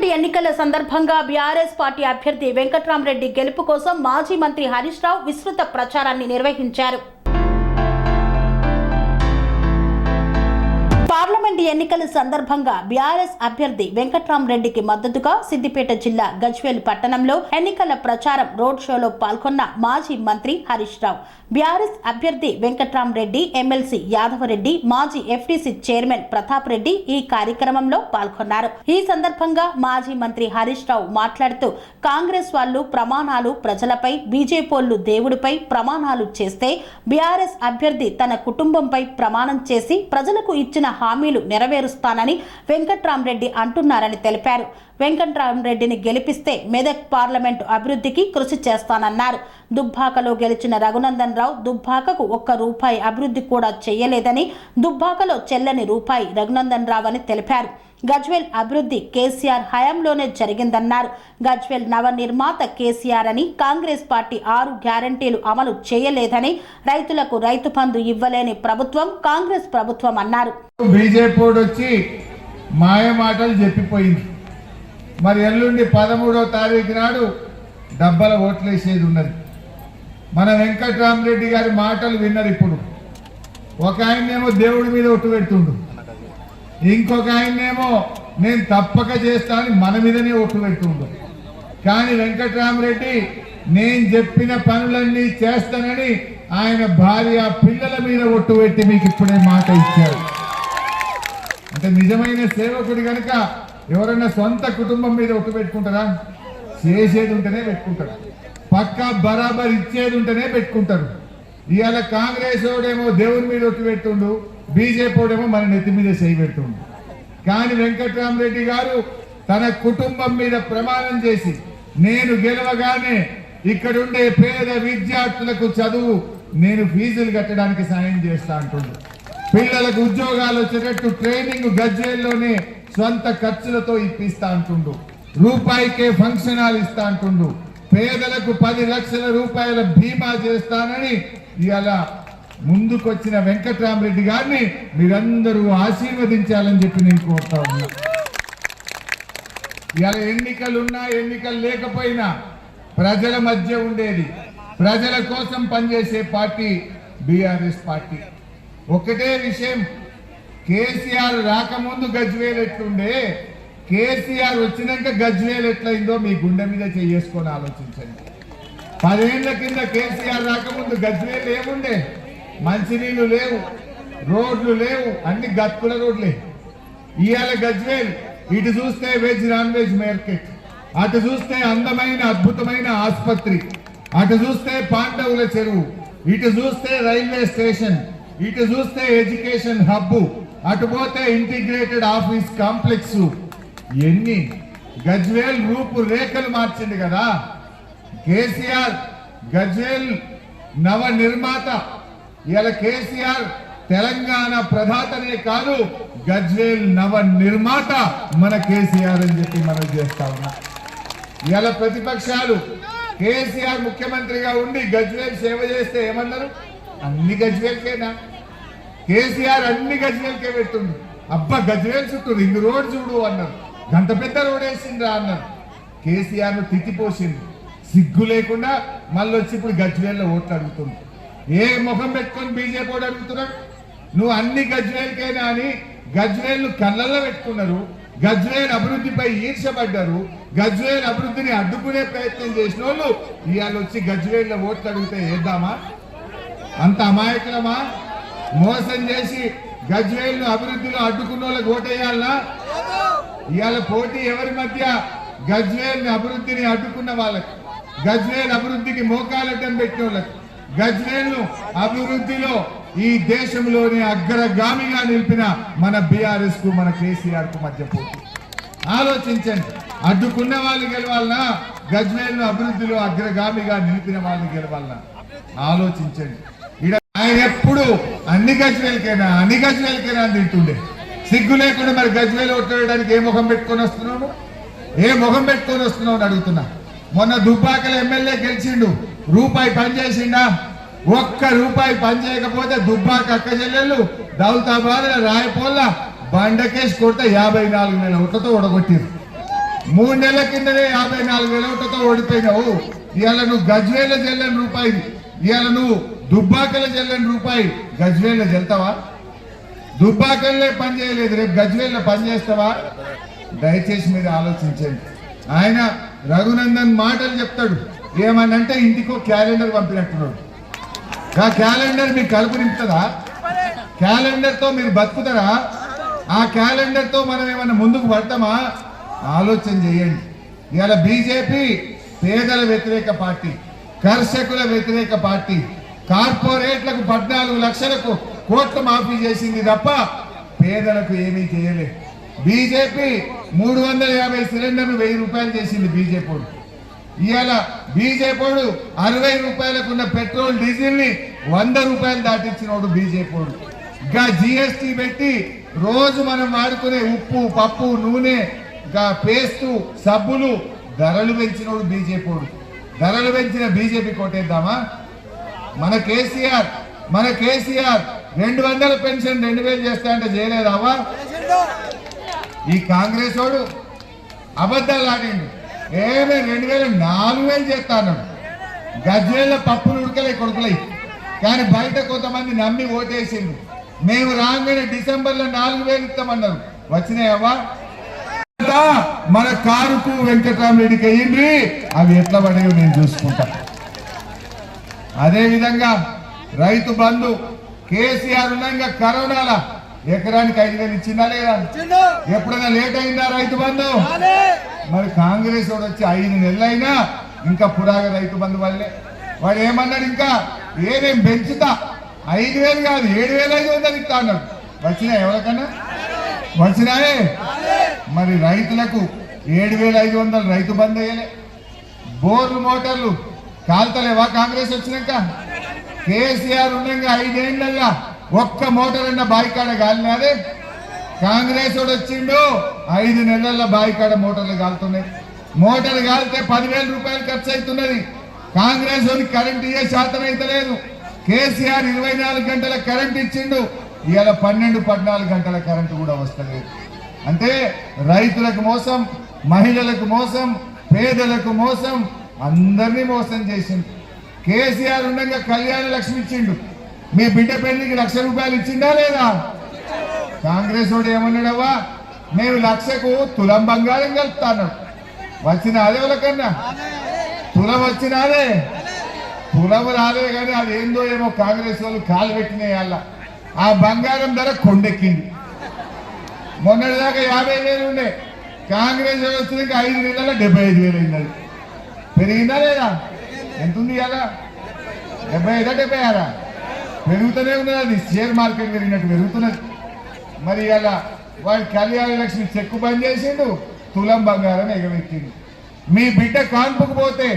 Parliament ఎన్నికల సందర్భంగా BRS party అభ్యర్థి వెంకట్రామరెడ్డి గెలుపు కోసం మాజీ మంత్రి హరీష్ రావు విస్తృత ప్రచారాన్ని నిర్వహించారు. పార్లమెంట్ ఎన్నికల సందర్భంగా బీఆర్ఎస్ అభ్యర్థి వెంకట్రామరెడ్డికి మద్దతుగా సిద్దిపేట జిల్లా గజ్వేల్ పట్టణంలో ఎన్నికల ప్రచారం రోడ్ షోలో పాల్గొన్న మాజీ మంత్రి హరీష్ రావు. బీఆర్ఎస్ అభ్యర్థి వెంకట్రామరెడ్డి ఎమ్మెల్సీ యాదవరెడ్డి మాజీ ఎఫ్టీసీ చైర్మన్ ప్రతాప్ రెడ్డి ఈ కార్యక్రమంలో పాల్గొన్నారు. ఈ సందర్భంగా మాజీ మంత్రి హరీష్ రావు మాట్లాడుతూ కాంగ్రెస్ వాళ్ళు ప్రమాణాలు ప్రజలపై బీజేపీలు దేవుడిపై ప్రమాణాలు చేస్తే బీఆర్ఎస్ అభ్యర్థి తన కుటుంబంపై ప్రమాణం చేసి ప్రజలకు ఇచ్చిన హామీలు నెరవేరుస్తానని వెంకట్రామరెడ్డి అంటున్నారని తెలిపారు. వెంకట్రామరెడ్డిని గెలిపిస్తే మెదక్ పార్లమెంటు అభివృద్ధికి కృషి చేస్తానన్నారు. దుబ్బాకలో గెలిచిన రఘునందన్ రావు దుబ్బాకకు ఒక్క రూపాయి అభివృద్ధి కూడా చేయలేదని దుబ్బాకలో చెల్లని రూపాయి రఘునందన్ రావు అని తెలిపారు. గజ్వేల్ అభివృద్ధి కేసీఆర్ హయాంలోనే జరిగిందన్నారు. గజ్వేల్ నవ నిర్మాత కేసీఆర్ అని కాంగ్రెస్ పార్టీ ఆరు గ్యారంటీలు అమలు చేయలేదని రైతులకు రైతు బంధు ఇవ్వలేని ప్రభుత్వం కాంగ్రెస్ ప్రభుత్వం అన్నారు. బీజేపీ వచ్చి మాయ మాటలు చెప్పిపోయింది. మరి ఎల్లుండి పదమూడవ తారీఖు నాడు డబ్బల ఓట్లేసేది ఉన్నది. మన వెంకట్రామరెడ్డి గారి మాటలు విన్నారు ఇప్పుడు. ఒక ఆయనేమో దేవుడి మీద ఒట్టు పెడుతుండు. ఇంకొక ఆయన్నేమో నేను తప్పక చేస్తానని మన మీదనే ఒట్టు పెడుతుండు. కానీ వెంకట్రామరెడ్డి నేను చెప్పిన పనులన్నీ చేస్తానని ఆయన భార్య పిల్లల మీద ఒట్టు పెట్టి మీకు ఇప్పుడే మాట ఇచ్చారు. అంటే నిజమైన సేవకుడు కనుక ఎవరైనా సొంత కుటుంబం మీద ఒట్టు పెట్టుకుంటారా? చేసేది ఉంటేనే పెట్టుకుంటారు. పక్కా బరాబర్ ఇచ్చేది ఉంటేనే పెట్టుకుంటారు. ఇవాళ కాంగ్రెస్ ఓడేమో దేవుని మీద ఒట్టు పెట్టుండు బీజేపీ ఏమో మన నెత్తి మీద చేయి కానీ వెంకట్రామరెడ్డి గారు తన కుటుంబం మీద ప్రమాణం చేసి నేను గెలవగానే ఇక్కడుండే పేద విద్యార్థులకు చదువు నేను ఫీజులు కట్టడానికి సాయం చేస్తా అంటుంది పిల్లలకు ఉద్యోగాలు వచ్చేటట్టు ట్రైనింగ్ గజ్వేల్లోనే సొంత ఖర్చులతో ఇప్పిస్తా అంటుండు. రూపాయికే ఫంక్షన్ హాల్ ఇస్తా అంటుండు. పేదలకు పది లక్షల రూపాయల బీమా చేస్తానని ఇలా ముందుకొచ్చిన వెంకట్రామరెడ్డి గారిని మీరందరూ ఆశీర్వదించాలని చెప్పి నేను కోరుతా ఉన్నా. ఇలా ఎన్నికలున్నా ఎన్నికలు లేకపోయినా ప్రజల మధ్య ఉండేది. ప్రజల కోసం పనిచేసే పార్టీ బీఆర్ఎస్ పార్టీ. ఒకటే విషయం కేసీఆర్ రాకముందు గజ్వేల్ ఎట్లుండే కేసీఆర్ వచ్చినాక గజ్వేల్ ఎట్లయిందో మీ గుండె మీద చేసుకొని ఆలోచించండి. పదేళ్ళ కింద కేసీఆర్ రాకముందు గజ్వేల్ ఏముండే? మంచినీళ్ళు లేవు రోడ్లు లేవు అన్ని గత్తుల రోడ్లే. ఇవాళ గజ్వేల్ ఇటు చూస్తే వెజ్ నాన్ వెజ్ మార్కెట్. అటు చూస్తే అందమైన అద్భుతమైన ఆసుపత్రి. అటు చూస్తే పాండవుల చెరువు. ఇటు చూస్తే రైల్వే స్టేషన్. ఇటు చూస్తే ఎడ్యుకేషన్ హబ్. అటు పోతే ఇంటిగ్రేటెడ్ ఆఫీస్ కాంప్లెక్స్. ఎన్ని? గజ్వేల్ రూపు రేఖలు మార్చింది కదా. కేసీఆర్ గజ్వేల్ నవ నిర్మాత ఇలా కేసీఆర్ తెలంగాణ ప్రధాతనే కాదు గజ్వేల్ నవ నిర్మాత మన కేసీఆర్ అని చెప్పి మనం చేస్తా ఉన్నా. ఇలా ప్రతిపక్షాలు కేసీఆర్ ముఖ్యమంత్రిగా ఉండి గజ్వేల్ సేవ చేస్తే ఏమన్నారు? అన్ని గజ్వేల్కేనా? కేసీఆర్ అన్ని గజ్వేల్కే పెట్టుంది అబ్బా గజ్వేల్ చుట్టూ రింగ్ రోడ్ చూడు అన్నారు. గంట పెద్ద రోడ్ వేసిండ్రా అన్నారు. కేసీఆర్ను తిట్టిపోసింది సిగ్గు లేకుండా మళ్ళీ వచ్చి ఇప్పుడు గజ్వేల్లో ఓట్లు అడుగుతుంది ఏ ముఖం పెట్టుకొని బీజేపీ వాడు అడుగుతున్నాడు నువ్వు అన్ని గజ్వేల్కైనా అని గజ్వేల్ను కళ్ళల్లో పెట్టుకున్నారు. గజ్వేల్ అభివృద్ధిపై ఈర్షపడ్డారు గజ్వేల్ అభివృద్ధిని అడ్డుకునే ప్రయత్నం చేసిన వాళ్ళు ఇవాళ వచ్చి గజ్వేళ్ళ ఓట్లు అడిగితే వేద్దామా? అంత అమాయకులమా? మోసం చేసి గజ్వేల్ అభివృద్ధిలో అడ్డుకున్న వాళ్ళకి ఓటేయాలనా ఇవాళ పోటీ ఎవరి మధ్య? గజ్వేల్ అభివృద్ధిని అడ్డుకున్న వాళ్ళకి. గజ్వేల్ అభివృద్ధికి మోకాలడ్డం పెట్టిన వాళ్ళకి. గజ్వేల్ అభివృద్ధిలో ఈ దేశంలోనే అగ్రగామిగా నిలిపిన మన బీఆర్ఎస్కు మన కేసీఆర్కు మధ్య పోటీ. ఆలోచించండి. అడ్డుకున్న వాళ్ళు గెలవాలనా? గజ్వేల్ అభివృద్ధిలో అగ్రగామిగా నిలిపిన వాళ్ళు గెలవాలనా? ఆలోచించండి. ఇక్కడ ఆయన ఎప్పుడు అన్ని గజ్వేలకైనా అన్ని గజ్వేలకైనా అని తింటుండే. సిగ్గు లేకుండా మరి గజ్వేలు ఒట్టడానికి ఏ ముఖం పెట్టుకొని వస్తున్నావు ఏ ముఖం పెట్టుకొని వస్తున్నావు అని అడుగుతున్నా. మొన్న దుబ్బాకల ఎమ్మెల్యే గెలిచిండు. రూపాయి పనిచేసిండా ఒక్క రూపాయి పనిచేయకపోతే దుబ్బాక అక్క చెల్లెళ్ళు దౌలతాబాద్ రాయపోల్ల బండకేసి కొడితే యాభై నాలుగు వేల ఓట్లతో ఓడగొట్టిరు. మూడు నెలల కిందనే యాభై నాలుగు వేల ఓట్లతో ఓడిపోయినావు. ఇవాళ నువ్వు గజ్వేల చెల్లని రూపాయి ఇవాళ నువ్వు దుబ్బాకల చెల్లని రూపాయి గజ్వేల చెల్తావా? దుబ్బాకల్లే పని చేయలేదు రేపు గజ్వేల్లో పని చేస్తావా? దయచేసి మీరు ఆలోచించండి. ఆయన రఘునందన్ మాటలు చెప్తాడు. ఏమనంటే ఇంటికో క్యాలెండర్ పంపినట్టున్నాడు. ఆ క్యాలెండర్ మీకు కలుపు నింపుతుందా? క్యాలెండర్తో మీరు బతుకుతారా? ఆ క్యాలెండర్తో మనం ఏమైనా ముందుకు పడతామా? ఆలోచన చేయండి. ఇవాళ బీజేపీ పేదల వ్యతిరేక పార్టీ కర్షకుల వ్యతిరేక పార్టీ కార్పొరేట్లకు పద్నాలుగు లక్షలకు కోట్లు మాఫీ చేసింది తప్ప పేదలకు ఏమీ చేయలేదు. బీజేపీ మూడు వందల యాభై సిలిండర్లు వెయ్యి రూపాయలు చేసింది బీజేపీ ఇవాళ బీజేపీ అరవై రూపాయలకు ఉన్న పెట్రోల్ డీజిల్ని వంద రూపాయలు దాటించినోడు బీజేపీ ఇంకా జిఎస్టీ పెట్టి రోజు మనం వాడుకునే ఉప్పు పప్పు నూనె ఇంకా పేస్టు సబ్బులు ధరలు పెంచినోడు బీజేపీ ధరలు పెంచిన బీజేపీ కొట్టేద్దామా? మన కేసీఆర్ మన కేసీఆర్ రెండు వందల పెన్షన్ రెండు వేలు చేస్తా అంటే చేయలేదావా? ఈ కాంగ్రెస్ వాడు అబద్ధాలు ఆడిండు. ఏమే రెండు వేల నాలుగు వేలు చేస్తాను. అన్నాడు గజ్వేళ్ళ పప్పులు ఉడకలే కొడుకులై. కానీ బయట కొంతమంది నమ్మి ఓటేసిండు మేము రాగానే డిసెంబర్లో నాలుగు వేలు ఇస్తామన్నారు. వచ్చినాయవా అంతా మన కారుకు వెంకటరామరెడ్డికి అయ్యింది అవి ఎట్లా పడేవి నేను చూసుకుంటా. అదే విధంగా రైతు బంధు కేసీఆర్ ఉండగా కరోనాల ఎకరానికి ఐదు వేలు ఇచ్చిందా లేదా? ఎప్పుడైనా లేట్ అయిందా రైతు బంధు? మరి కాంగ్రెస్ వాడు వచ్చి ఐదు నెలలైనా ఇంకా పురాగ రైతు బంధు వల్లే. వాడు ఏమన్నాడు ఇంకా? ఏదేం పెంచుతా. ఐదు వేలు కాదు ఏడు వేల ఐదు వందలు ఇస్తా అన్నాడు. వచ్చినా ఎవరికన్నా? వచ్చినాయే. మరి రైతులకు ఏడు వేల ఐదు వందలు రైతు బంద్ అయ్యలే. బోర్లు మోటార్లు కాల్తలేవా కాంగ్రెస్ వచ్చినాక? కేసీఆర్ ఉండగా ఐదేళ్ళలో ఒక్క మోటార్ బాయికాడ గాలినాదే కాంగ్రెస్ వాడు వచ్చిండు ఐదు నెలల బాయికాడ మోటార్లు కాలుతున్నాయి మోటార్లు కాలితే పదివేల రూపాయలు ఖర్చు అవుతున్నది కాంగ్రెస్ వాడికి కరెంట్ ఇయ్యే శాతం అయితే లేదు. కేసీఆర్ ఇరవై నాలుగు గంటల కరెంట్ ఇచ్చిండు ఇవాళ పన్నెండు పద్నాలుగు గంటల కరెంటు కూడా వస్తలేదు. అంటే రైతులకు మోసం మహిళలకు మోసం పేదలకు మోసం అందరినీ మోసం చేసిండు. కేసీఆర్ ఉండగా కళ్యాణ లక్ష్మి ఇచ్చిండు. మీ బిడ్డ పెళ్ళికి లక్ష రూపాయలు ఇచ్చిందా లేదా? కాంగ్రెస్ వాడు ఏమన్నాడవ్వా? మేము లక్షకు తులం బంగారం కలుపుతాను వచ్చిన అదే వాళ్ళకన్నా తులం వచ్చినాదే తులం రాలే కానీ అది ఏందో ఏమో కాంగ్రెస్ వాళ్ళు కాలు పెట్టినాయి అలా. ఆ బంగారం ధర కొండెక్కింది. మొన్నటిదాకా యాభై వేలు ఉండే. కాంగ్రెస్ వాళ్ళు వచ్చినాక ఐదు నెలల డెబ్బై ఐదు వేలు అయింది పెరిగిందా లేదా? ఎంత ఉంది అలా? డెబ్బై ఐదా డెబ్బై ఆరా? పెరుగుతూనే ఉన్నది అది షేర్ మార్కెట్ పెరిగినట్టు పెరుగుతున్నది. మరి అలా వాడి కళ్యాణ లక్ష్మి చెక్కు బంద్ చేసిండు తులం బంగారం ఎగబెట్టిండు. మీ బిడ్డ కాన్పుకు పోతే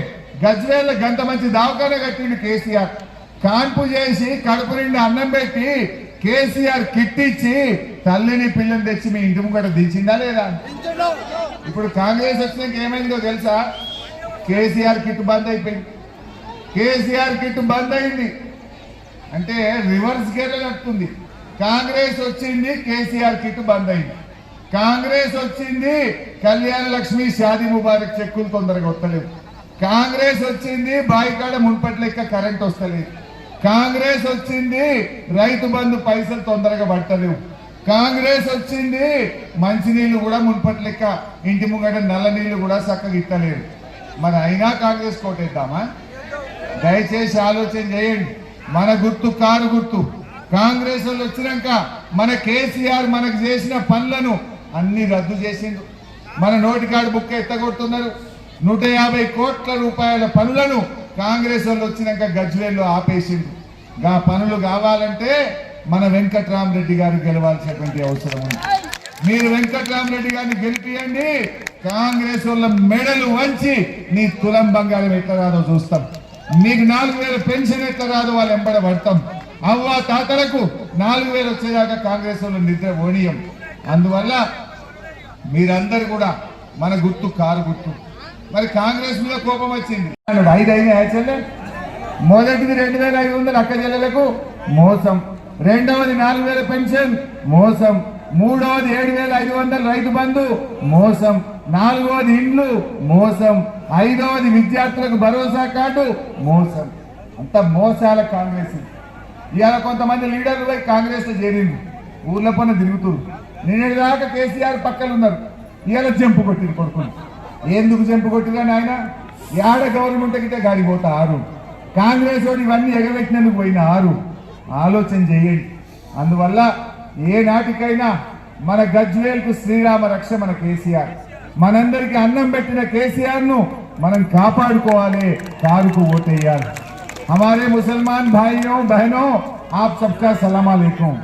గజ్వేళ్ళ గంత మంచి దావకానే కట్టిండు కేసీఆర్. కాన్పు చేసి కడుపు నిండి అన్నం పెట్టి కేసీఆర్ కిట్ ఇచ్చి తల్లిని పిల్లని తెచ్చి మీ ఇంటి ముంగట దించిందా లేదా? ఇప్పుడు కాంగ్రెస్ వచ్చినాక ఏమైందో తెలుసా? కేసీఆర్ కిట్ బంద్ అయిపోయింది. కేసీఆర్ కిట్ బంద్ అయింది. అంటే రివర్స్ గేర్ నడుతుంది కాంగ్రెస్ వచ్చింది కేసీఆర్ కిట్ బంద్ అయింది. కాంగ్రెస్ వచ్చింది కళ్యాణ లక్ష్మి షాది ముబారక్ చెక్కులు తొందరగా వస్తలేవు. కాంగ్రెస్ వచ్చింది బాయికాడ మున్పటి లెక్క కరెంట్ వస్తలేదు. కాంగ్రెస్ వచ్చింది రైతు బంధు పైసలు తొందరగా పట్టలేవు కాంగ్రెస్ వచ్చింది మంచినీళ్ళు కూడా మున్పటి లెక్క ఇంటి ముంగట నల్ల నీళ్ళు కూడా చక్కగా ఇస్తలేరు. మరి అయినా కాంగ్రెస్ కోటేద్దామా? దయచేసి ఆలోచన చేయండి. మన గుర్తు కారు గుర్తు. కాంగ్రెస్ వాళ్ళు వచ్చినాక మన కేసీఆర్ మనకు చేసిన పనులను అన్ని రద్దు చేసిండు. మన నోటికాడు బుక్ ఎత్తగొడుతున్నారు. నూట యాభై కోట్ల రూపాయల పనులను కాంగ్రెస్ వాళ్ళు వచ్చినాక గజ్వేల్లో ఆపేసిండు. గా పనులు కావాలంటే మన వెంకట్రామరెడ్డి గారు గెలవాల్సినటువంటి అవసరం ఉంది. మీరు వెంకట్రామరెడ్డి గారిని గెలిపియండి. కాంగ్రెస్ వాళ్ళ మెడలు వంచి నీ తులం బంగారం ఎట్లా రాదో చూస్తాం. మీకు నాలుగు వేల పెన్షన్ ఎట్లా రాదో వాళ్ళు ఎంబడ పడతాం. అవ్వ తాతలకు నాలుగు వేలు వచ్చేదాకా కాంగ్రెస్ వాళ్ళు నిద్ర ఓనియం అందువల్ల మీరందరూ కూడా మన గుర్తు కారు గుర్తు. మరి కాంగ్రెస్ మీద కోపం వచ్చింది. ఐదు అయినా యాచల్లే మొదటిది రెండు వేల ఐదు వందలు అక్క జిల్లలకు మోసం. రెండవది నాలుగు వేల పెన్షన్ మోసం. మూడవది ఏడు వేల ఐదు వందల రైతు బంధు మోసం. నాలుగవది ఇండ్లు మోసం. ఐదవది విద్యార్థులకు భరోసా కార్డు మోసం. అంత మోసాల కాంగ్రెస్. ఇవాళ కొంతమంది లీడర్లు పోయి కాంగ్రెస్లో చేరింది ఊర్ల పైన తిరుగుతూ నిన్నటి దాకా కేసీఆర్ పక్కన ఉన్నారు ఇవాళ జంపు కొట్టింది కొడుకుని ఎందుకు జంపు కొట్టిరా నాయన యాడ గవర్నమెంట్ గిట్టే గాడి పోతా ఆరు. కాంగ్రెస్ వాడు ఇవన్నీ ఎగబెట్టినందుకు పోయిన ఆరు. ఆలోచన చేయండి. అందువల్ల ఏ నాటికైనా మన గజ్వేల్కు శ్రీరామ రక్ష మన కేసీఆర్. మనందరికీ అన్నం పెట్టిన కేసీఆర్ను మనం కాపాడుకోవాలి కారుకు ఓటేయాలి हमारे मुसलमान भाइयों बहनों आप सबका सलाम अलैकुम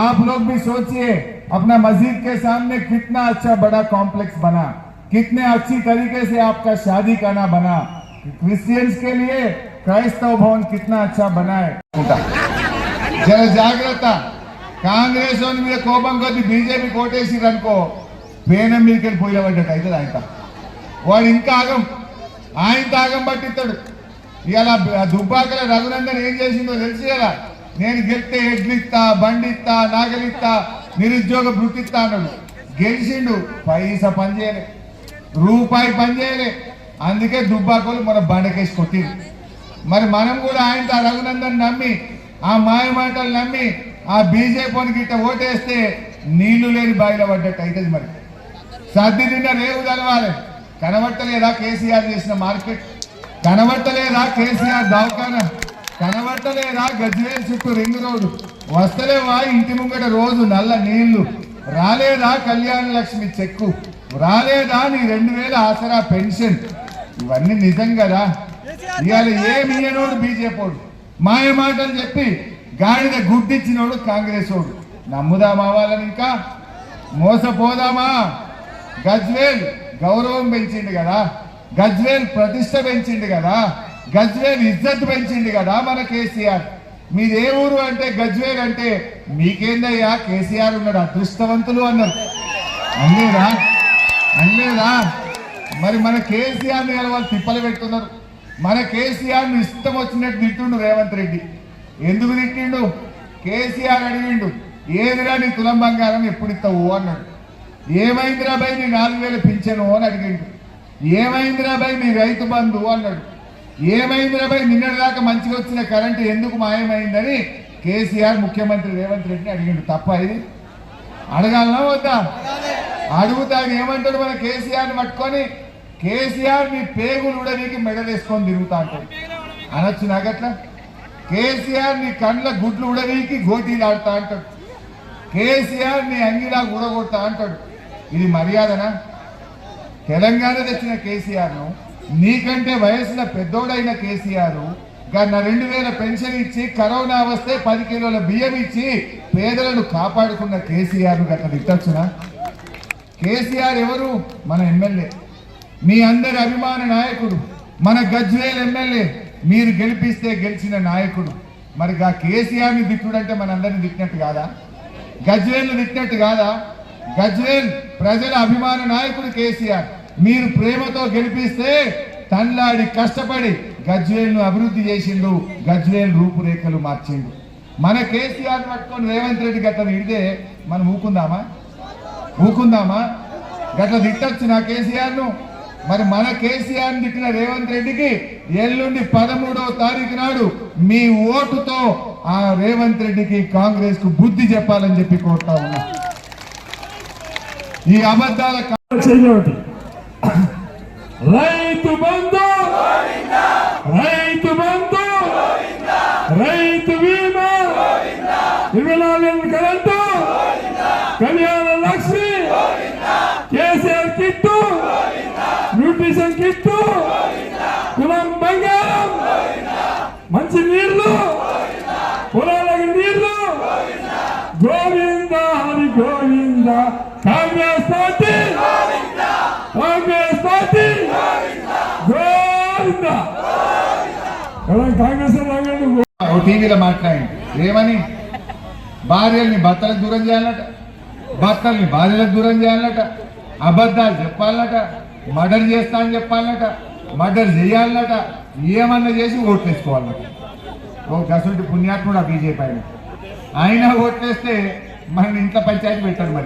आप लोग भी सोचिए अपना मस्जिद के सामने कितना अच्छा बड़ा कॉम्प्लेक्स बना कितने अच्छी तरीके से आपका शादी खाना बना क्रिश्चियंस के लिए क्राइस्तव भवन कितना अच्छा बना है జర జాగ్రత్త కాంగ్రెస్ వాని మీద కోపం కొద్ది బీజేపీ కోటేసిరు అనుకో పేనం మీదకి వెళ్ళి పోయిన పడ్డట్టు అవుతుంది ఆయన వాడు ఇంకా ఆగం ఆయన తాగం పట్టిస్తాడు. ఇలా దుబ్బాకల రఘునందన్ ఏం చేసిందో తెలిసి కదా? నేను గెలిస్తే ఎడ్లు ఇస్తా బండి ఇస్తా నాగలిస్తా నిరుద్యోగ వృత్తిస్తా అన్నాడు. గెలిచిండు పైసా పని చేయలే. రూపాయి పని చేయలే. అందుకే దుబ్బాకలు మన బండకేసి కొట్టింది మరి మనం కూడా ఆయన రఘునందన్ నమ్మి ఆ మాయ మాటలు నమ్మి ఆ బీజేపీకి ఇట్ట ఓటేస్తే నీళ్ళు లేని బావిలో పడ్డట్టు అవుతుంది మరి. సర్ది తిన్న రేవు తెలవాలి. కనబట్టలేదా కేసీఆర్ చేసిన మార్కెట్? కనబట్టలేదా కేసీఆర్ దవాఖానా? కనబట్టలేదా గజ్వేల్ చుట్టూ రింగ్ రోడ్డు? వస్తలేవా ఇంటి ముంగట రోజు నల్ల నీళ్ళు? రాలేదా కళ్యాణ లక్ష్మి చెక్కు? రాలేదా నీ రెండు వేల ఆసరా పెన్షన్? ఇవన్నీ నిజం కదా. ఇవాళ ఏమి ఇయ్యనోడు బీజేపీడు మాయ మాటలు చెప్పి గాడిద గుడ్డిచ్చినోడు కాంగ్రెస్ వాడు. నమ్ముదామా వాళ్ళని ఇంకా? మోసపోదామా? గజ్వేల్ గౌరవం పెంచిండు కదా గజ్వేల్ ప్రతిష్ట పెంచిండు కదా గజ్వేల్ ఇజ్జత్ పెంచిండు కదా మన కేసీఆర్. మీరు ఏ ఊరు అంటే గజ్వేల్ అంటే మీకేందయ్యా? కేసీఆర్ ఉన్నాడు అదృష్టవంతులు అన్నారు. అనలేదా? అనలేదా? మరి మన కేసీఆర్ని వాళ్ళు తిప్పలు పెట్టున్నారు మన కేసీఆర్ని ఇష్టం వచ్చినట్టు తిట్టిండు రేవంత్ రెడ్డి. ఎందుకు తిట్టిండు? కేసీఆర్ అడిగిండు ఏదిరా నీ తులం బంగారం ఎప్పుడు ఇస్తావు? అన్నాడు. ఏమైందిరా భయ్ నీ నాలుగు వేలు పింఛను అని అడిగిండు. ఏమైందిరా భయ్ నీ రైతు బంధు అన్నాడు. ఏమైందిరా భయ్ నిన్నటిదాకా మంచిగా వచ్చిన కరెంటు ఎందుకు మాయమైందని కేసీఆర్ ముఖ్యమంత్రి రేవంత్ రెడ్డిని అడిగిండు. తప్ప ఇది? అడగాలనా వద్దా? అడుగుతా ఏమంటాడు మన కేసీఆర్ని పట్టుకొని? కేసీఆర్ మీ పేగులు కూడా మెడలేసుకొని తిరుగుతా అంటాడు. అనొచ్చు నాకట్లా కేసీఆర్ నీ కండ్ల గుడ్లు ఉడనీకి గోటీలు ఆడుతా అంటాడు. కేసీఆర్ నీ అంగిలా ఊడగొడతా అంటాడు. ఇది మర్యాదనా? తెలంగాణ తెచ్చిన కేసీఆర్ను నీకంటే వయసులో పెద్దోడైన కేసీఆర్ గన్న రెండు వేల పెన్షన్ ఇచ్చి కరోనా వస్తే పది కిలోల బియ్యం ఇచ్చి పేదలను కాపాడుకున్న కేసీఆర్ గట్ల తిట్టచ్చునా? కేసీఆర్ ఎవరు? మన ఎమ్మెల్యే. మీ అందరి అభిమాన నాయకుడు. మన గజ్వేల్ ఎమ్మెల్యే. మీరు గెలిపిస్తే గెలిచిన నాయకుడు. మరి ఆ కేసీఆర్ని తిట్టుడంటే మనందరిని తిట్టినట్టు కాదా? గజ్వేల్ని తిట్టినట్టు కాదా? గజ్వేల్ ప్రజల అభిమాన నాయకుడు కేసీఆర్. మీరు ప్రేమతో గెలిపిస్తే తన్లాడి కష్టపడి గజ్వేల్ను అభివృద్ధి చేసిండు గజ్వేల్ రూపురేఖలు మార్చిండు. మన కేసీఆర్ పట్టుకొని రేవంత్ రెడ్డి గట్ల ఇడితే మనం ఊకుందామా? ఊకుందామా? గట్ల తిట్టచ్చు నా కేసీఆర్ను మరి మన కేసీఆర్ తిట్టిన రేవంత్ రెడ్డికి ఎల్లుండి పదమూడవ తారీఖు నాడు మీ ఓటుతో ఆ రేవంత్ రెడ్డికి కాంగ్రెస్కు బుద్ధి చెప్పాలని చెప్పి కోరుతా ఉన్నా. ఈ అబద్ధాల కా- రైతు బంధు రైతు బంధు రైతు బీమా ఇరవై నాలుగు current Kalyana Lakshmi KCR kit nutrition kit కులం బంగారం మంచి నీళ్ళు పొలాలకు నీళ్ళు గోవింద హరి గోవింద కాంగ్రెస్ పార్టీ కాంగ్రెస్ పార్టీ గోవింద ఎలా కాంగ్రెస్ రాగండి ఓ టీవీలో మాట్లాడింది ఏమని? భార్యల్ని భర్తలకు దూరం చేయాలట. భర్తల్ని భార్యలకు దూరం చేయాలట. అబద్ధాలు చెప్పాలట. మర్డర్ చేస్తా అని చెప్పాలట. మర్డర్ చేయాలట. ఏమన్నా చేసి ఓట్లేసుకోవాలట. ఓ గసుంటి పుణ్యాత్ముడు ఆ బీజేపీ ఆయన. ఆయన ఓట్లేస్తే మన ఇంట్లో పంచాయతీ పెట్టాడు మరి.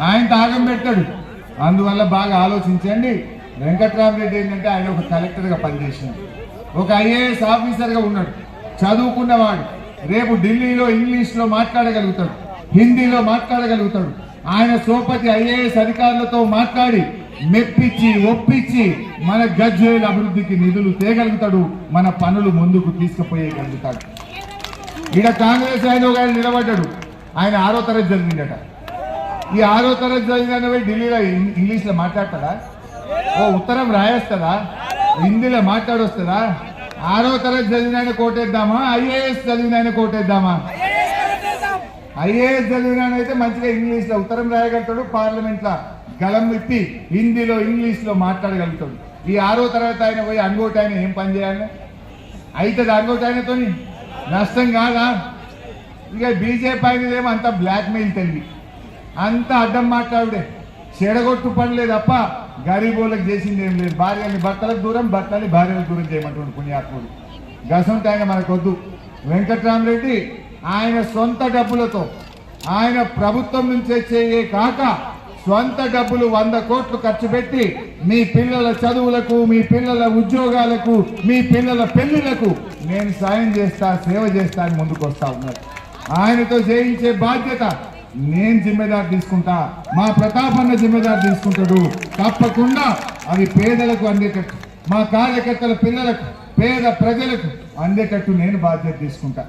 ఆయన తాగం పెట్టాడు అందువల్ల బాగా ఆలోచించండి. వెంకట్రామరెడ్డి ఏంటంటే ఆయన ఒక కలెక్టర్గా పనిచేసినాడు ఒక ఐఏఎస్ ఆఫీసర్గా ఉన్నాడు. చదువుకున్నవాడు రేపు ఢిల్లీలో ఇంగ్లీష్లో మాట్లాడగలుగుతాడు హిందీలో మాట్లాడగలుగుతాడు. ఆయన సోపతి ఐఏఎస్ అధికారులతో మాట్లాడి మెప్పించి ఒప్పించి మన గజ్వేల్ అభివృద్ధికి నిధులు తేగలుగుతాడు మన పనులు ముందుకు తీసుకుపోయేయగలుగుతాడు. ఈడ కాంగ్రెస్ ఆయన ఒక ఆయన నిలబడ్డాడు. ఆయన ఆరో తరగతి జరిగిందట. ఈ ఆరో తరగతి చదివిన ఢిల్లీలో ఇంగ్లీష్లో మాట్లాడతాడా? ఓ ఉత్తరం రాయేస్తుందా? హిందీలో మాట్లాడొస్తుందా? ఆరో తరగతి చదివిన ఆయన కోటేద్దామా? ఐఏఎస్ చదివిన ఆయన కోటేద్దామా? ఐఏఎస్ చదివిన అయితే మంచిగా ఇంగ్లీష్లో ఉత్తరం రాయగలుగుతాడు పార్లమెంట్లో గలం విప్పి హిందీలో ఇంగ్లీష్లో మాట్లాడగలుగుతాడు. ఈ ఆరో తరగతి ఆయన పోయి అంగోటి ఆయన ఏం పని చేయాలి? అవుతుంది అంగోటి ఆయనతోని? నష్టం కాదా? ఇక బీజేపీ ఆయనదేమో అంత బ్లాక్మెయిల్ తెలివి అంత అడ్డం మాట్లాడుడే. చెడగొట్టు పడలేదు తప్ప గరీబులకు చేసింది ఏం లేదు. భార్యని భర్తలకు దూరం భర్తని భార్యలకు దూరం చేయమంటుండు పుణ్యాత్ముడు. గసంటే ఆయన మనకొద్దు. వెంకట్రామరెడ్డి ఆయన సొంత డబ్బులతో ఆయన ప్రభుత్వం నుంచి వచ్చే కాక సొంత డబ్బులు వంద కోట్లు ఖర్చు పెట్టి మీ పిల్లల చదువులకు మీ పిల్లల ఉద్యోగాలకు మీ పిల్లల పెళ్ళిలకు నేను సాయం చేస్తా సేవ చేస్తా అని ముందుకు వస్తా ఉన్నాడు. ఆయనతో చేయించే బాధ్యత నేను జిమ్మెదారు తీసుకుంటా మా ప్రతాపన్న జిమ్మెదారు తీసుకుంటాడు. తప్పకుండా అవి పేదలకు అందేటట్టు మా కార్యకర్తల పిల్లలకు పేద ప్రజలకు అందేటట్టు నేను బాధ్యత తీసుకుంటా.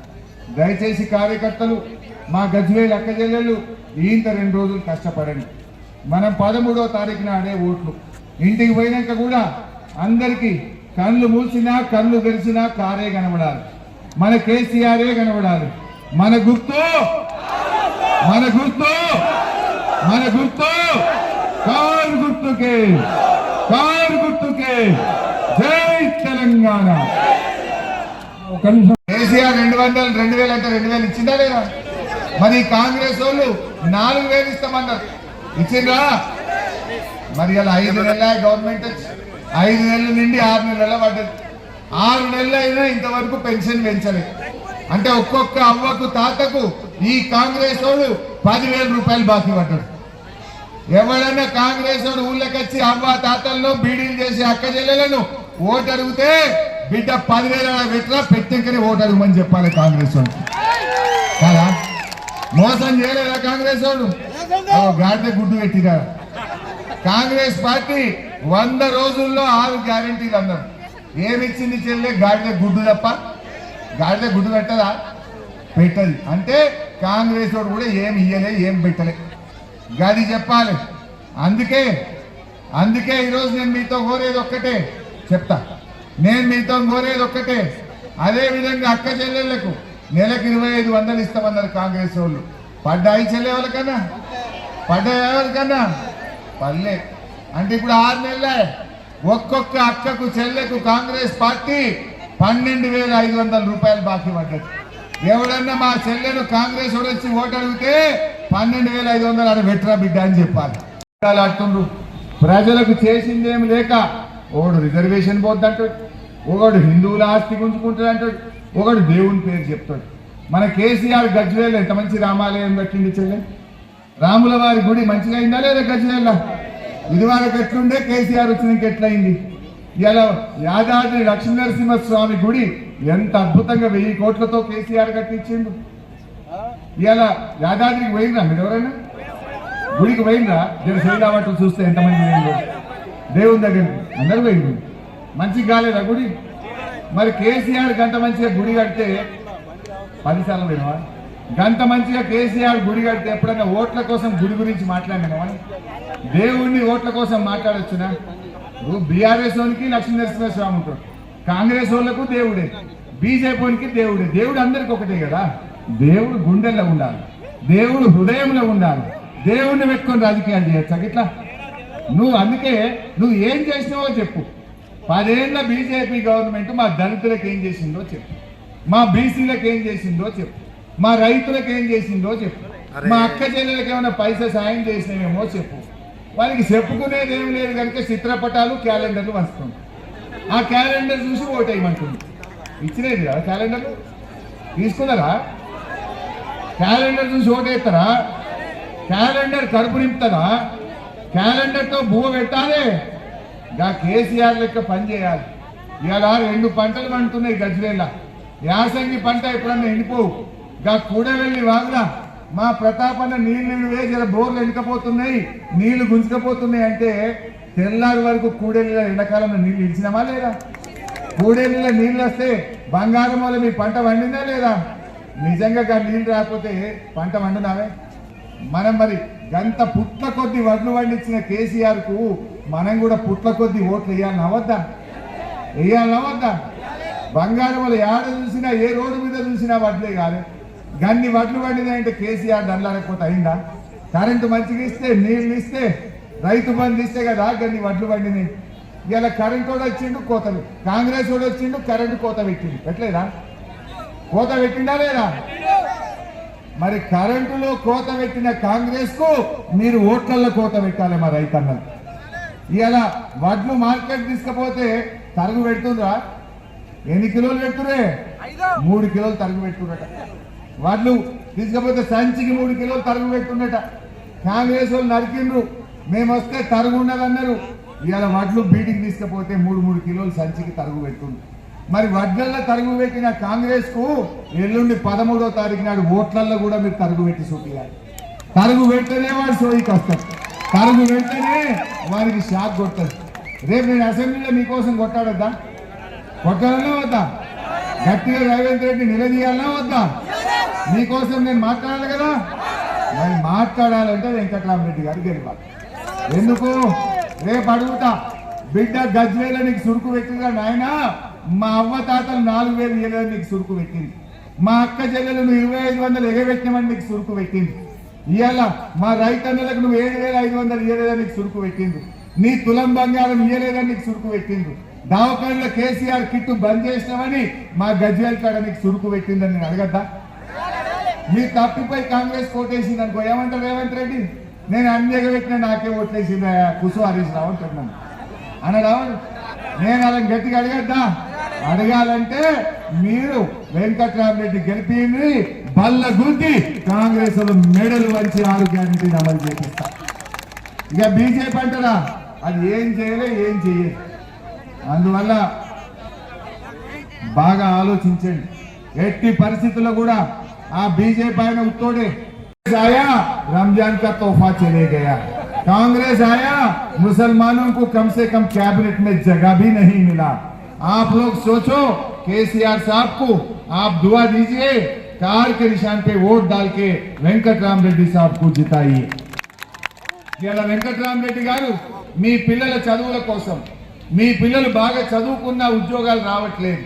దయచేసి కార్యకర్తలు మా గజ్వేల్ అక్క చెల్లెళ్ళు రెండు రోజులు కష్టపడండి. మనం పదమూడవ తారీఖున నాడే ఓట్లు. ఇంటికి పోయినాక కూడా అందరికీ కళ్ళు మూసినా కళ్ళు తెరిచినా కారే కనబడాలి. మన కేసీఆరే కనబడాలి. మన గుర్తు మన గుర్తు మన గుర్తు కారు గుర్తుకే కారు గుర్తుకే. జై తెలంగాణ. ఒక నిమిషం. కేసీఆర్ రెండు వందలు రెండు వేలు అంటే రెండు వేలు ఇచ్చిందా లేదా? మరి కాంగ్రెస్ వాళ్ళు నాలుగు వేలు ఇస్తామన్నారు. ఇచ్చిండ్రా? మరి ఇలా ఐదు నెలల గవర్నమెంట్ ఐదు నెలల నుండి ఆరు నెలల పడ్డది. ఆరు నెలలు అయినా ఇంతవరకు పెన్షన్ పెంచలేదు అంటే ఒక్కొక్క అవ్వకు తాతకు ఈ కాంగ్రెస్ వాడు పదివేల రూపాయలు బాకీ పడ్డాడు. ఎవడన్నా కాంగ్రెస్ వాడు ఊళ్ళకొచ్చి అవ్వ తాతల్లో బీడీలు చేసి అక్క చెల్లెలను ఓటు అడిగితే బిడ్డ పదివేల పెట్టరా పెట్టింకనే ఓటు అడగమని చెప్పాలి కాంగ్రెస్ వాడు. కదా? మోసం చేయలేదా కాంగ్రెస్ వాడు? గాడిద గుడ్డు పెట్టిరా. కాంగ్రెస్ పార్టీ వంద రోజుల్లో ఆరు గ్యారంటీలు అన్నారు ఏమిచ్చింది చెల్లె గాడిద గుడ్డు తప్ప? గాడిద గుడ్డు పెట్టదా పెట్టదు. అంటే కాంగ్రెస్ వాడు కూడా ఏం ఇయ్యలే ఏం పెట్టలే. గది చెప్పాలి. అందుకే అందుకే ఈరోజు నేను మీతో కోరేది ఒక్కటే. చెప్తా. నేను మీతో కోరేది ఒక్కటే. అదే విధంగా అక్క చెల్లెళ్ళకు నెలకు ఇరవై ఐదు వందలు ఇస్తామన్నారు కాంగ్రెస్ వాళ్ళు. పడ్డాయి చెల్లె వాళ్ళకన్నా? పడ్డాయి ఎవరికన్నా పల్లె. అంటే ఇప్పుడు ఆరు నెలలే. ఒక్కొక్క అక్కకు చెల్లెకు కాంగ్రెస్ పార్టీ పన్నెండు వేల ఐదు వందల రూపాయలు బాకీ పడ్డది. ఎవడన్నా మా చెల్లెను కాంగ్రెస్ వచ్చి ఓటు అడిగితే పన్నెండు వేల ఐదు వందలు ఆడ పెట్టరా బిడ్డ అని చెప్పాలి. ఆడుతుండ్రు. ప్రజలకు చేసిందేం లేక ఒకడు రిజర్వేషన్ పోద్దంటాడు ఒకడు హిందువుల ఆస్తి గుంజుకుంటాడు అంటాడు ఒకడు దేవుని పేరు చెప్తాడు. మన కేసీఆర్ గజ్వేల్ ఎంత మంచి రామాలయం కట్టింది చెల్లె? రాముల వారి గుడి మంచిగా అయిందా లేదా గజ్వేల్ ఇది వరకు ఎట్లుండే? కేసీఆర్ వచ్చినాక ఎట్లయింది? ఇలా యాదాద్రి లక్ష్మీనరసింహ స్వామి గుడి ఎంత అద్భుతంగా వెయ్యి కోట్లతో కేసీఆర్ కట్టించిండు. ఇలా యాదాద్రికి పోయిందా మీరు ఎవరైనా? గుడికి పోయిందా నేను శ్రీరామట్టు చూస్తే ఎంతమంది పోయిందో దేవుని దగ్గర అందరు పోయింది మంచిగా కాలేదా గుడి? మరి కేసీఆర్ గంట మంచిగా గుడి కడితే పదిసార్లు పోయినావా? గంట మంచిగా కేసీఆర్ గుడి కడితే ఎప్పుడైనా ఓట్ల కోసం గుడి గురించి మాట్లాడినావా? దేవుణ్ణి ఓట్ల కోసం మాట్లాడొచ్చునా? ఇప్పుడు బీఆర్ఎస్ వానికి లక్ష్మీ నరసింహ స్వామి ఉంటాడు కాంగ్రెస్ వాళ్ళకు దేవుడే. బీజేపీ వానికి దేవుడే. దేవుడు అందరికి ఒకటే కదా. దేవుడు గుండెల్లో ఉండాలి. దేవుడు హృదయంలో ఉండాలి. దేవుణ్ణి పెట్టుకొని రాజకీయాలు చేయొచ్చా ఇట్లా నువ్వు అందుకే నువ్వు ఏం చేసినావో చెప్పు. పదేళ్ళ బీజేపీ గవర్నమెంట్ మా దళితులకు ఏం చేసిందో చెప్పు. మా బీసీలకు ఏం చేసిందో చెప్పు. మా రైతులకు ఏం చేసిందో చెప్పు. మా అక్క చెల్లెలకు ఏమైనా పైసా సాయం చేసినామేమో చెప్పు. వాళ్ళకి చెప్పుకునేది ఏం లేదు కనుక చిత్రపటాలు క్యాలెండర్లు వస్తుంది ఆ క్యాలెండర్ చూసి ఓటేయమంటుంది ఇచ్చినది కదా క్యాలెండర్ తీసుకున్నారా? క్యాలెండర్ చూసి ఓటేస్తారా క్యాలెండర్ కడుపు నింపుతారా? క్యాలెండర్తో భూమ పెట్టాలి. గా కేసీఆర్ లెక్క పని చేయాలి. ఇలా రెండు పంటలు పండుతున్నాయి గజ్వేళ్ళ యాసంగి పంట ఎప్పుడన్నా ఎండిపోవు. గా కూడవెళ్ళి వాగులా మా ప్రతాపన్న నీళ్ళు వేసిన బోర్లు ఎండకపోతున్నాయి నీళ్ళు గుంజుకపోతున్నాయి అంటే తెల్లారి వరకు కూడేళ్ళ ఎండాకాలంలో నీళ్ళు ఇచ్చినామా లేదా? కూడేళ్ళ నీళ్ళు వస్తే బంగారం వల్ల మీ పంట వండిందా లేదా? నిజంగా నీళ్ళు రాకపోతే పంట వండునావే మనం మరి గంత పుట్ల కొద్ది వడ్లు వండించిన కేసీఆర్కు మనం కూడా పుట్ల కొద్ది ఓట్లు వేయాలని అవద్దా వేయాలని అవద్దా బంగారం వల్ల ఏడ చూసినా ఏ రోడ్డు మీద చూసినా వడ్లే కాదు గన్ని వడ్లు వండినాయంటే కేసీఆర్ దండలేకపోతే అయిందా? కరెంటు మంచిగా ఇస్తే నీళ్ళు ఇస్తే రైతు బంధు ఇస్తే కదా గన్ని వడ్లు పండినాయి. ఇలా కరెంట్ కూడా వచ్చిండు కోతలు కాంగ్రెస్ కూడా వచ్చిండు కరెంటు కోత పెట్టిండు. పెట్టలేదా? కోత పెట్టిండా లేదా? మరి కరెంటులో కోత పెట్టిన కాంగ్రెస్కు మీరు ఓట్లలో కోత పెట్టాలి మా రైతన్నలు ఇలా వడ్లు మార్కెట్ తీసుకపోతే తరుగు పెడుతుందా ఎన్ని కిలోలు పెడుతురే మూడు కిలోలు తరుగు పెడుతున్నట వడ్లు తీసుకపోతే సంచికి మూడు కిలోలు తరుగు పెట్టుండట కాంగ్రెస్ వాళ్ళు నరికిండ్రు. మేము వస్తే తరుగు ఉండదన్నారు ఇవాళ వడ్లు బీటింగ్ తీసుకపోతే మూడు మూడు కిలోలు సంచికి తరుగు పెట్టుండ్రు మరి వడ్లల్లో తరుగు పెట్టిన కాంగ్రెస్కు ఎల్లుండి పదమూడో తారీఖు నాడు ఓట్లల్లో కూడా మీరు తరుగు పెట్టి చూపించాలి తరుగు పెడితేనే వాడు సోయికి వస్తారు తరుగు పెడితేనే వారికి షాక్ కొట్టదు రేపు నేను అసెంబ్లీలో మీకోసం కొట్టాడద్దా? కొట్టాలన్నా వద్దా? గట్టిగా రేవంత్ రెడ్డి నిలదీయాలన్నా వద్దా? మీకోసం నేను మాట్లాడాలి కదా? మరి మాట్లాడాలంటే వెంకటరామరెడ్డి గారు గెలవాలి ఎందుకు? రేపు అడుగుతా. బిడ్డ గజ్వేల నీకు సురుకు పెట్టిందా నాయన? మా అవ్వ తాతలు నాలుగు వేలు ఇవ్వలేదు నీకు సురుకు పెట్టింది. మా అక్క చెల్లెలు నువ్వు ఇరవై ఐదు వందలు ఎగబెట్టినామని నీకు సురుకు పెట్టింది. ఇవాళ మా రైతన్నలకు నువ్వు ఏడు వేల ఐదు వందలు ఇవ్వలేదని నీకు సురుకు పెట్టింది. నీ తులం బంగారం ఇవ్వలేదని నీకు సురుకు పెట్టింది. దవాఖానలో కేసీఆర్ కిట్టు బంద్ చేసినామని మా గజ్వేల్ కాడ నీకు సురుకు పెట్టిందని నేను అడగద్దా? మీ తప్పిపై కాంగ్రెస్ కోటేసింది అనుకో. ఏమంటారు రేవంత్ రెడ్డి? నేను అన్ని ఎగబెట్టినా నాకే ఓట్లేసింది? కుసు హరీష్ రావు అంటున్నాను అన్నాడు? నేను అలా గట్టిగా అడగద్దా? అడగాలంటే మీరు వెంకట్రామరెడ్డి గెలిపింది బల్ల గుద్ది కాంగ్రెస్ మెడలు వంచి ఆరు గ్యారంటీని అమలు చేపిస్తా ఇక బీజేపీ అంటారా? అది ఏం చేయలే ఏం చేయలేదు అందువల్ల బాగా ఆలోచించండి. ఎట్టి పరిస్థితుల్లో కూడా ఆ बीजेपी ఆయన ఉత్తోడే आया रमजान का तोहफा चले गया कांग्रेस आया मुसलमानों को कम से कम कैबिनेट में जगह भी नहीं मिला आप लोग सोचो केसीआर साहब को आप दुआ दीजिए कार के निशान पे वोट डाल के वेंकट राम रेड्डी साहब को जिताइए ఇలా వెంకటరామరెడ్డి గారు మీ పిల్లల చదువుల కోసం మీ పిల్లలు బాగా చదువుకున్న ఉద్యోగాలు రావట్లేదు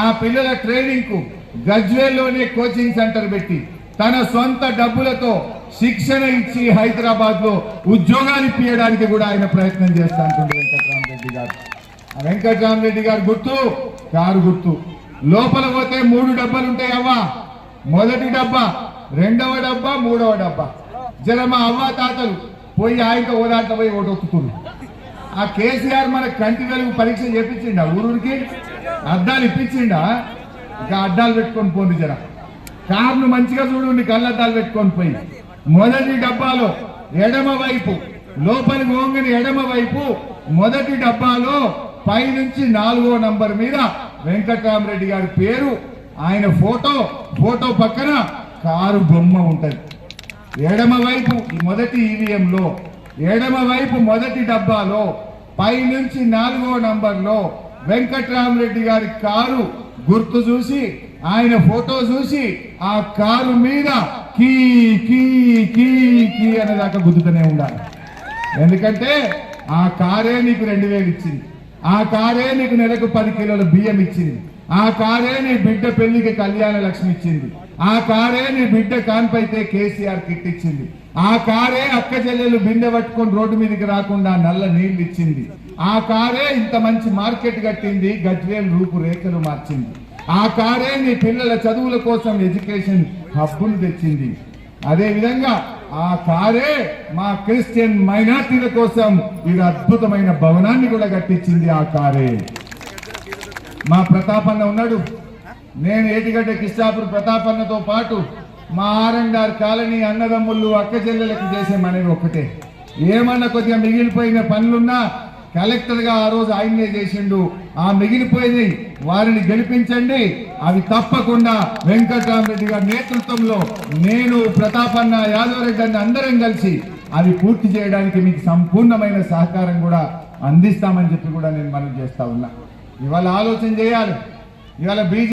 ఆ పిల్లల ట్రైనింగ్ కు గజ్వేల్లోనే కోచింగ్ సెంటర్ పెట్టి తన సొంత డబ్బులతో శిక్షణ ఇచ్చి హైదరాబాద్లో ఉద్యోగాలు ఇప్పించడానికి కూడా ఆయన ప్రయత్నం చేస్తా అంటుంది వెంకటరామరెడ్డి గారు. వెంకటరామరెడ్డి గారు గుర్తు? కారు గుర్తు. లోపల పోతే మూడు డబ్బాలు ఉంటాయి అవ్వ. మొదటి డబ్బా రెండవ డబ్బా మూడవ డబ్బా. జర మా అవ్వ తాతలు? పోయి ఆయనతో ఓదాంట పోయి ఓటొక్కుతుంది ఆ కేసీఆర్ మన కంటి వెలుగు పరీక్ష చేపించిండా ఊరూరికి? అద్దాలు ఇప్పించిండా? ఇంకా అడ్డాలు పెట్టుకొని పోండి జర. కార్ను మంచిగా చూడండి కళ్ళద్దాలు పెట్టుకొని పోయి. మొదటి డబ్బాలో ఎడమ వైపు లోపలికి పోగానే ఎడమ వైపు మొదటి డబ్బాలో పై నుంచి నాలుగో నంబర్ మీద వెంకటరామరెడ్డి గారి పేరు ఆయన ఫోటో ఫోటో పక్కన కారు బొమ్మ ఉంటది. ఎడమ వైపు మొదటి ఈవీఎంలో ఎడమ వైపు మొదటి డబ్బాలో పై నుంచి నాలుగో నంబర్లో వెంకట్రామరెడ్డి గారి కారు గుర్తు చూసి ఆయన ఫోటో చూసి ఆ కారు మీద కీ కీ కీ కీ అనేదాకా గుద్దుతూనే ఉండాలి. ఎందుకంటే ఆ కారే నీకు రెండు వేలు ఇచ్చింది. ఆ కారే నీకు నెలకు పది కిలోల బియ్యం ఇచ్చింది. ఆ కారే నీ బిడ్డ పెళ్ళికి కళ్యాణ లక్ష్మి ఇచ్చింది. ఆ కారే నీ బిడ్డ కాన్పైతే కేసీఆర్ కిట్ ఇచ్చింది. ఆ కారే అక్క చెల్లెలు బిందె పట్టుకొని రోడ్డు మీదకి రాకుండా నల్ల నీళ్ళు ఇచ్చింది. ఆ కారే ఇంత మంచి మార్కెట్ కట్టింది గజ్వేల్ రూపురేఖలు మార్చింది. ఆ కారే నీ పిల్లల చదువుల కోసం ఎడ్యుకేషన్ హబ్బును తెచ్చింది. అదే విధంగా ఆ కారే మా క్రిస్టియన్ మైనార్టీల కోసం ఇది అద్భుతమైన భవనాన్ని కూడా కట్టించింది ఆ కారే. మా ప్రతాపన్న ఉన్నాడు. నేను ఏటిగడ్డ కిష్టాపూర్ ప్రతాపన్నతో పాటు మా ఆరండార్ కాలనీ అన్నదమ్ముళ్ళు అక్క చెల్లెలకు చేసే మనవి ఒక్కటే. ఏమన్నా కొద్దిగా మిగిలిపోయిన పనులున్నా కలెక్టర్గా ఆ రోజు ఆయన్నే చేసిండు. ఆ మిగిలిపోయింది వారిని గెలిపించండి. అవి తప్పకుండా వెంకటరామరెడ్డి గారి నేతృత్వంలో నేను ప్రతాపన్న యాదవ్ రెడ్డి అందరం కలిసి అవి పూర్తి చేయడానికి మీకు సంపూర్ణమైన సహకారం కూడా అందిస్తామని చెప్పి కూడా నేను మనం చేస్తా ఉన్నా. ఇవాళ ఆలోచన చేయాలి. ఇవాళ బీజేపీ